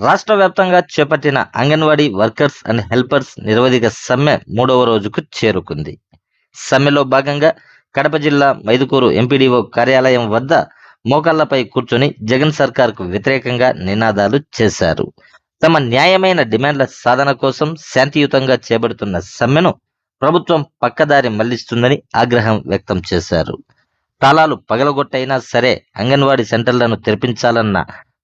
రాష్ట్ర వ్యాప్తంగా చేపట్టిన అంగన్వాడీ వర్కర్స్ అండ్ హెల్పర్స్ నిరవధిక సమ్మె మూడవ రోజుకు చేరుకుంది. సమ్మెలో భాగంగా కడప జిల్లా మైదుకూరు ఎంపీడీఓ కార్యాలయం వద్ద మోకాళ్ళపై కూర్చొని జగన్ సర్కార్కు వ్యతిరేకంగా నినాదాలు చేశారు. తమ న్యాయమైన డిమాండ్ల సాధన కోసం శాంతియుతంగా చేపడుతున్న సమ్మెను ప్రభుత్వం పక్కదారి మళ్ళిస్తుందని ఆగ్రహం వ్యక్తం చేశారు. తాళాలు పగలగొట్టైనా సరే అంగన్వాడీ సెంటర్లను తెరిపించాలన్న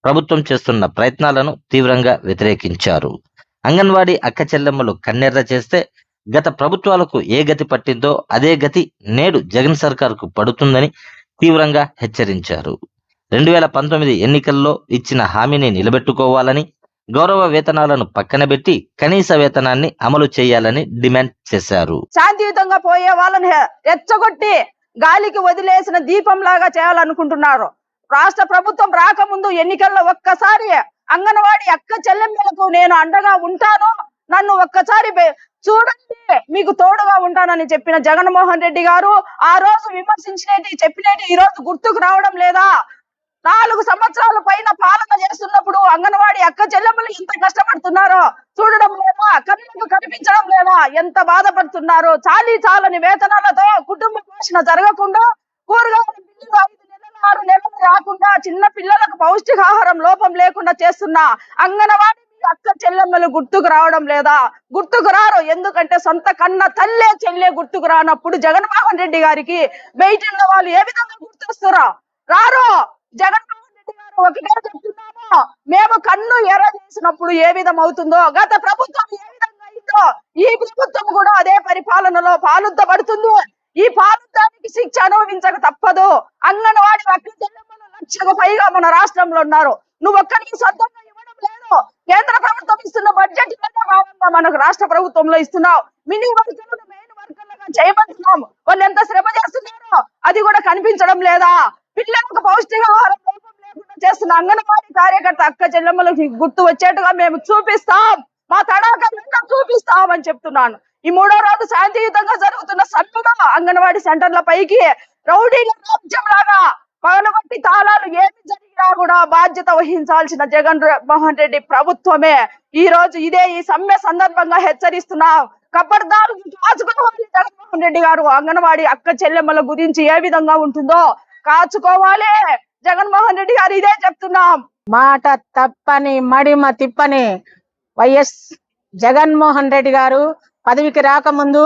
ప్రభుత్వం చేస్తున్న ప్రయత్నాలను తీవ్రంగా వ్యతిరేకించారు. అంగన్వాడీ అక్క చెల్లెమ్మలు కన్నెర్ర చేస్తే గత ప్రభుత్వాలకు ఏ గతి పట్టిందో అదే గతి నేడు జగన్ సర్కార్కు పడుతుందని తీవ్రంగా హెచ్చరించారు. రెండు వేల పంతొమ్మిది ఎన్నికల్లో ఇచ్చిన హామీని నిలబెట్టుకోవాలని గౌరవ వేతనాలను పక్కన పెట్టి కనీస వేతనాన్ని అమలు చేయాలని డిమాండ్ చేశారు. శాంతియుతంగా పోయే వాళ్ళని రెచ్చగొట్టి గాలికి వదిలేసిన దీపం లాగా చేయాలనుకుంటున్నారు. రాష్ట్ర ప్రభుత్వం రాకముందు ఎన్నికల్లో ఒక్కసారి అంగన్వాడి అక్క చెల్లెమ్మలకు నేను అండగా ఉంటాను. నన్ను ఒక్కసారి చూడండి మీకు తోడుగా ఉంటానని చెప్పిన జగన్మోహన్ రెడ్డి గారు ఆ రోజు విమర్శించినట్టు చెప్పినట్టు ఈ రోజు గుర్తుకు రావడం లేదా? నాలుగు సంవత్సరాల పైన పాలన చేస్తున్నప్పుడు అంగన్వాడి అక్క చెల్లెమ్మలు ఎంత కష్టపడుతున్నారో చూడడం లేదా? కన్నులకు కనిపించడం లేదా? ఎంత బాధపడుతున్నారో? చాలీ చాలని వేతనాలతో కుటుంబ పోషణ జరగకుండా కూరగాయలు కాకుండా రాకుండా చిన్న పిల్లలకు పౌష్టికాహారం లోపం లేకుండా చేస్తున్న అంగనవాడి మీ అక్క చెల్లెమ్మలు గుర్తుకు రావడం లేదా? గుర్తుకు రారు. ఎందుకంటే సొంత కన్న తల్లే చెల్లె గుర్తుకు రానప్పుడు జగన్మోహన్ రెడ్డి గారికి బయట ఉన్న వాళ్ళు ఏ విధంగా గుర్తొస్తారో? రారు. జగన్మోహన్ రెడ్డి గారు ఒకటే చెప్తున్నాము మేము కన్ను ఎర్ర చేసినప్పుడు ఏ విధం అవుతుందో గత ప్రభుత్వం ఏ విధంగా అయిందో ఈ ప్రభుత్వం కూడా అదే పరిపాలనలో పాలుద్దబడుతుంది ఈ పాలుద్దానికి శిక్ష అనుభవించక తప్పదు. అంగన్వాడి చెల్లెమ్మలు లక్షకు పైగా మన రాష్ట్రంలో ఉన్నారు. నువ్వు ఒక్కరికి సొంతంగా ఇవ్వడం లేదు. కేంద్ర ప్రభుత్వం ఇస్తున్న బడ్జెట్ భాగంగా మనకు రాష్ట్ర ప్రభుత్వంలో ఇస్తున్నావు. మినీ వర్కర్లు మెయిన్ వర్కర్లుగా చేయమంటున్నాం. వాళ్ళు ఎంత శ్రమ చేస్తున్నారో అది కూడా కనిపించడం లేదా? పిల్లలకు పౌష్టికాహారం లోపం లేకుండా చేస్తున్న అంగన్వాడీ కార్యకర్త అక్క చెల్లెమ్మలకి గుర్తు వచ్చేట్టుగా మేము చూపిస్తాం. మా తడాక చూపిస్తామని చూపిస్తాం అని చెప్తున్నాను. ఈ మూడో రోజు శాంతియుతంగా జరుగుతున్న సభ్యులు అంగన్వాడీ సెంటర్ల పైకి రౌడీల రాజ్యం లాగా పగలగొట్టి తాళాలు ఏమి జరిగినా కూడా బాధ్యత వహించాల్సిన జగన్ మోహన్ రెడ్డి ప్రభుత్వమే. ఈ రోజు ఇదే ఈ సమ్మె సందర్భంగా హెచ్చరిస్తున్నాం కబర్దాలు కాచుకోవాలి జగన్మోహన్ రెడ్డి గారు అంగన్వాడీ అక్క చెల్లెమ్మల గురించి ఏ విధంగా ఉంటుందో కాచుకోవాలి. జగన్మోహన్ రెడ్డి గారు ఇదే చెప్తున్నాం. మాట తప్పని మడిమ తిప్పని వైఎస్ జగన్మోహన్ రెడ్డి గారు పదవికి రాకముందు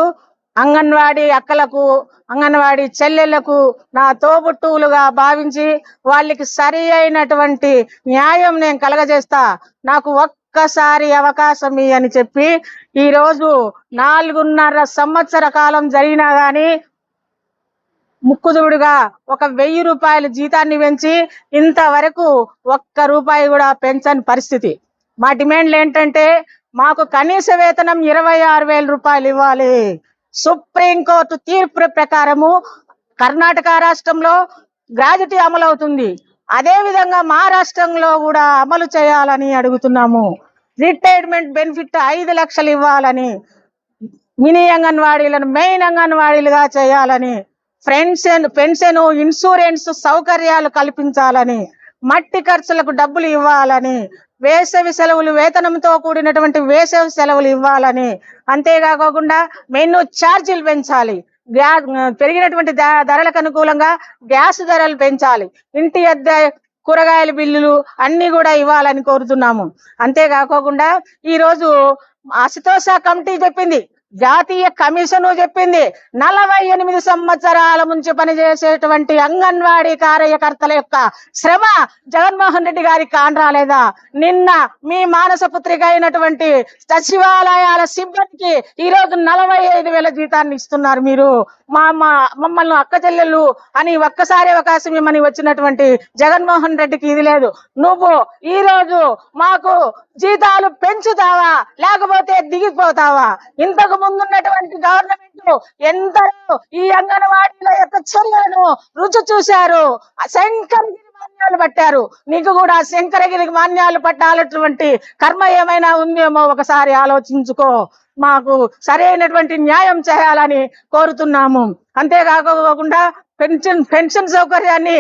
అంగన్వాడీ అక్కలకు అంగన్వాడీ చెల్లెళ్ళకు నా తోబుట్టువులుగా భావించి వాళ్ళకి సరి అయినటువంటి న్యాయం నేను కలగజేస్తా. నాకు ఒక్కసారి అవకాశం అని చెప్పి ఈ రోజు నాలుగున్నర సంవత్సర కాలం జరిగినా గాని ముక్కుదుడుగా ఒక వెయ్యి రూపాయల జీతాన్ని పెంచి ఇంతవరకు ఒక్క రూపాయి కూడా పెంచని పరిస్థితి. మా డిమాండ్లు ఏంటంటే మాకు కనీస వేతనం ఇరవై ఆరు వేల రూపాయలు ఇవ్వాలి. సుప్రీంకోర్టు తీర్పు ప్రకారము కర్ణాటక రాష్ట్రంలో గ్రాడ్యుటీ అమలు అవుతుంది అదే విధంగా మా రాష్ట్రంలో కూడా అమలు చేయాలని అడుగుతున్నాము. రిటైర్మెంట్ బెనిఫిట్ ఐదు లక్షలు ఇవ్వాలని మినీ అంగన్వాడీలను మెయిన్ అంగన్వాడీలుగా చేయాలని పెన్షన్ పెన్షన్ ఇన్సూరెన్స్ సౌకర్యాలు కల్పించాలని మట్టి ఖర్చులకు డబ్బులు ఇవ్వాలని వేసవి సెలవులు వేతనంతో కూడినటువంటి వేసవి సెలవులు ఇవ్వాలని. అంతేకాకుండా మెయిన్ ఛార్జీలు పెంచాలి. గ్యా పెరిగినటువంటి ధరలకు అనుకూలంగా గ్యాస్ ధరలు పెంచాలి. ఇంటి అద్దె కూరగాయల బిల్లులు అన్ని కూడా ఇవ్వాలని కోరుతున్నాము. అంతేకాకుండా ఈరోజు అశుతోష కమిటీ చెప్పింది జాతీయ కమిషన్ చెప్పింది. నలభై ఎనిమిది సంవత్సరాల నుంచి పనిచేసేటువంటి అంగన్వాడీ కార్యకర్తల యొక్క శ్రమ జగన్మోహన్ రెడ్డి గారికి కాన్ రాలేదా నిన్న మీ మానస పుత్రిక అయినటువంటి సచివాలయాల సిబ్బందికి ఈ రోజు నలభై ఐదు వేల జీతాన్ని ఇస్తున్నారు మీరు. మా మా మమ్మల్ని అక్క చెల్లెళ్ళు అని ఒక్కసారి అవకాశం ఇమ్మని వచ్చినటువంటి జగన్మోహన్ రెడ్డికి ఇది లేదు. నువ్వు ఈ రోజు మాకు జీతాలు పెంచుతావా? లేకపోతే దిగిపోతావా? ఇంతకు ముందున్నటువంటి గవర్నమెంట్ ఎందరో ఈ అంగన్వాడీలో యొక్క చర్యలను రుచి చూశారు. శంకరగిరి మాన్యాలు పట్టారు. నీకు కూడా శంకరగిరి మాన్యాలు పట్టాలటువంటి కర్మ ఏమైనా ఉందేమో ఒకసారి ఆలోచించుకో. మాకు సరైనటువంటి న్యాయం చేయాలని కోరుతున్నాము. అంతేకాకుండా పెన్షన్ పెన్షన్ సౌకర్యాన్ని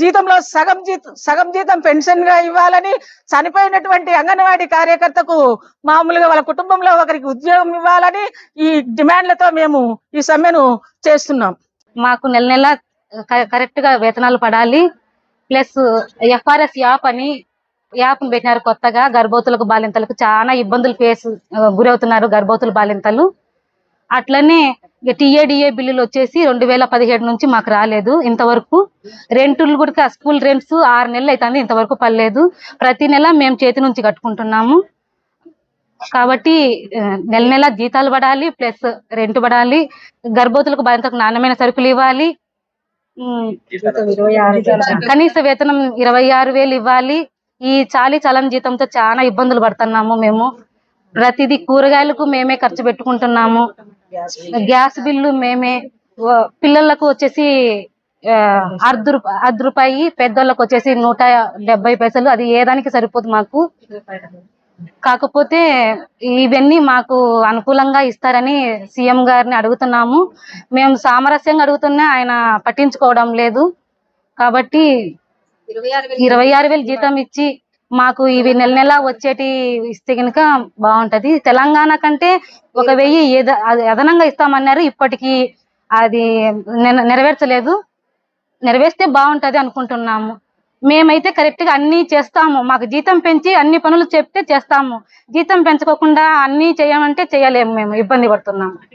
జీతంలో సగం జీతం సగం జీతం పెన్షన్గా ఇవ్వాలని చనిపోయినటువంటి అంగన్వాడీ కార్యకర్తకు మామూలుగా వాళ్ళ కుటుంబంలో ఒకరికి ఉద్యోగం ఇవ్వాలని ఈ డిమాండ్లతో మేము ఈ సమ్మెను చేస్తున్నాం. మాకు నెల నెల కరెక్ట్గా వేతనాలు పడాలి. ప్లస్ ఎఫ్ఆర్ఎస్ యాప్ అని యాప్ పెట్టినారు కొత్తగా. గర్భవతులకు బాలింతలకు చాలా ఇబ్బందులు ఫేస్ గురవుతున్నారు గర్భవతులు బాలింతలు. అట్లనే టీఏడిఏ బిల్లులు వచ్చేసి రెండు వేల పదిహేడు నుంచి మాకు రాలేదు. ఇంతవరకు రెంటులు కూడా స్కూల్ రెంట్స్ ఆరు నెలలు అవుతుంది ఇంతవరకు పర్లేదు ప్రతి నెల మేము చేతి నుంచి కట్టుకుంటున్నాము. కాబట్టి నెల నెల జీతాలు పడాలి ప్లస్ రెంట్ పడాలి గర్భవతులకు బాధితులకు నాణ్యమైన సరుకులు ఇవ్వాలి. కనీస వేతనం ఇరవై ఆరు వేలు ఇవ్వాలి. ఈ చాలీ చలం జీతంతో చాలా ఇబ్బందులు పడుతున్నాము మేము. ప్రతిదీ కూరగాయలకు మేమే ఖర్చు పెట్టుకుంటున్నాము. Gas bill. మేమే పిల్లలకు వచ్చేసి అర్ధ రూపాయి అర్ధ రూపాయి పెద్దోళ్ళకి వచ్చేసి నూట డెబ్బై పైసలు. అది ఏ దానికి సరిపోదు మాకు. కాకపోతే ఇవన్నీ మాకు అనుకూలంగా ఇస్తారని సీఎం గారిని అడుగుతున్నాము. మేము సామరస్యంగా అడుగుతున్నా ఆయన పట్టించుకోవడం లేదు. కాబట్టి ఇరవై ఆరు వేలు జీతం ఇచ్చి మాకు ఇవి నెల నెల వచ్చేటి ఇస్తే కనుక బాగుంటది. తెలంగాణ కంటే ఒక వెయ్యి అది అదనంగా ఇస్తామన్నారు. ఇప్పటికీ అది నెరవేర్చలేదు. నెరవేర్స్తే బాగుంటది అనుకుంటున్నాము. మేమైతే కరెక్ట్గా అన్ని చేస్తాము. మాకు జీతం పెంచి అన్ని పనులు చెప్తే చేస్తాము. జీతం పెంచుకోకుండా అన్ని చేయమంటే చేయలేము మేము. ఇబ్బంది పడుతున్నాము.